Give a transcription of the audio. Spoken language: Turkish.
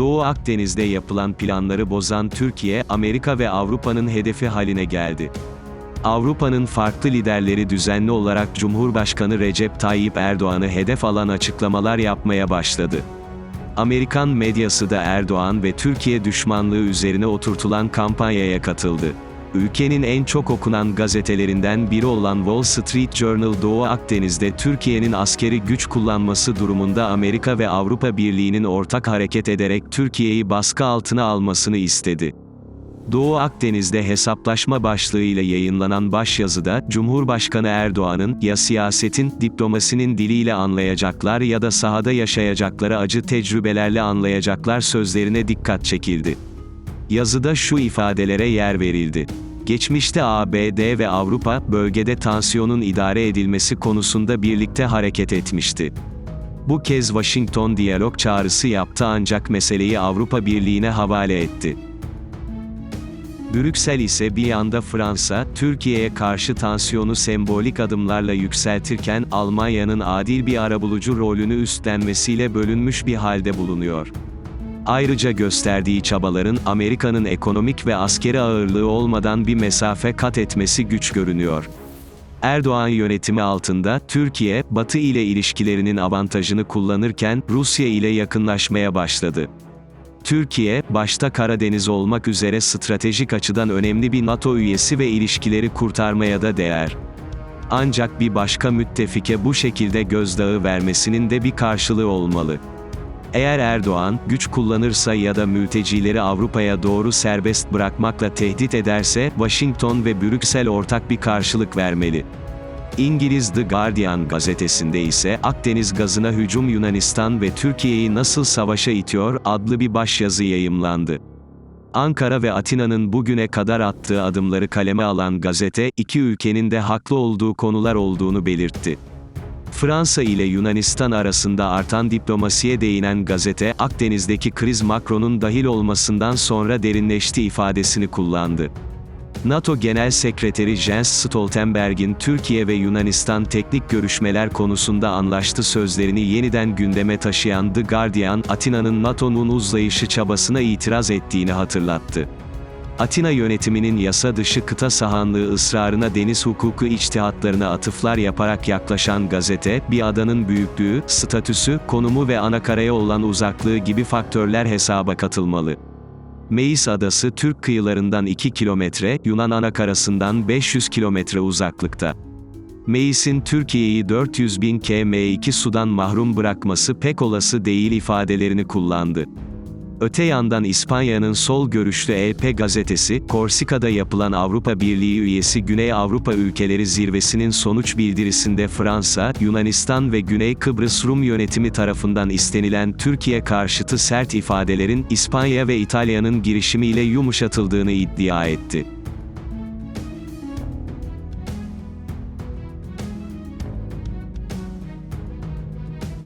Doğu Akdeniz'de yapılan planları bozan Türkiye, Amerika ve Avrupa'nın hedefi haline geldi. Avrupa'nın farklı liderleri düzenli olarak Cumhurbaşkanı Recep Tayyip Erdoğan'ı hedef alan açıklamalar yapmaya başladı. Amerikan medyası da Erdoğan ve Türkiye düşmanlığı üzerine oturtulan kampanyaya katıldı. Ülkenin en çok okunan gazetelerinden biri olan Wall Street Journal Doğu Akdeniz'de Türkiye'nin askeri güç kullanması durumunda Amerika ve Avrupa Birliği'nin ortak hareket ederek Türkiye'yi baskı altına almasını istedi. Doğu Akdeniz'de hesaplaşma başlığıyla yayınlanan başyazıda, Cumhurbaşkanı Erdoğan'ın, ya siyasetin, diplomasinin diliyle anlayacaklar ya da sahada yaşayacakları acı tecrübelerle anlayacaklar sözlerine dikkat çekildi. Yazıda şu ifadelere yer verildi. Geçmişte ABD ve Avrupa, bölgede tansiyonun idare edilmesi konusunda birlikte hareket etmişti. Bu kez Washington diyalog çağrısı yaptı ancak meseleyi Avrupa Birliği'ne havale etti. Brüksel ise bir yanda Fransa, Türkiye'ye karşı tansiyonu sembolik adımlarla yükseltirken Almanya'nın adil bir arabulucu rolünü üstlenmesiyle bölünmüş bir halde bulunuyor. Ayrıca gösterdiği çabaların Amerika'nın ekonomik ve askeri ağırlığı olmadan bir mesafe kat etmesi güç görünüyor. Erdoğan yönetimi altında Türkiye, Batı ile ilişkilerinin avantajını kullanırken Rusya ile yakınlaşmaya başladı. Türkiye, başta Karadeniz olmak üzere stratejik açıdan önemli bir NATO üyesi ve ilişkileri kurtarmaya da değer. Ancak bir başka müttefike bu şekilde gözdağı vermesinin de bir karşılığı olmalı. Eğer Erdoğan, güç kullanırsa ya da mültecileri Avrupa'ya doğru serbest bırakmakla tehdit ederse, Washington ve Brüksel ortak bir karşılık vermeli. İngiliz The Guardian gazetesinde ise Akdeniz gazına hücum Yunanistan ve Türkiye'yi nasıl savaşa itiyor adlı bir başyazı yayımlandı. Ankara ve Atina'nın bugüne kadar attığı adımları kaleme alan gazete, iki ülkenin de haklı olduğu konular olduğunu belirtti. Fransa ile Yunanistan arasında artan diplomasiye değinen gazete, Akdeniz'deki kriz Macron'un dahil olmasından sonra derinleşti ifadesini kullandı. NATO Genel Sekreteri Jens Stoltenberg'in Türkiye ve Yunanistan teknik görüşmeler konusunda anlaştı sözlerini yeniden gündeme taşıyan The Guardian, Atina'nın NATO'nun uzlayışı çabasına itiraz ettiğini hatırlattı. Atina yönetiminin yasa dışı kıta sahanlığı ısrarına deniz hukuku içtihatlarına atıflar yaparak yaklaşan gazete, bir adanın büyüklüğü, statüsü, konumu ve anakaraya olan uzaklığı gibi faktörler hesaba katılmalı. Meis Adası Türk kıyılarından 2 kilometre, Yunan anakarasından 500 kilometre uzaklıkta. Meis'in Türkiye'yi 400 bin km2 sudan mahrum bırakması pek olası değil ifadelerini kullandı. Öte yandan İspanya'nın sol görüşlü LP gazetesi, Korsika'da yapılan Avrupa Birliği üyesi Güney Avrupa ülkeleri zirvesinin sonuç bildirisinde Fransa, Yunanistan ve Güney Kıbrıs Rum yönetimi tarafından istenilen Türkiye karşıtı sert ifadelerin İspanya ve İtalya'nın girişimiyle yumuşatıldığını iddia etti.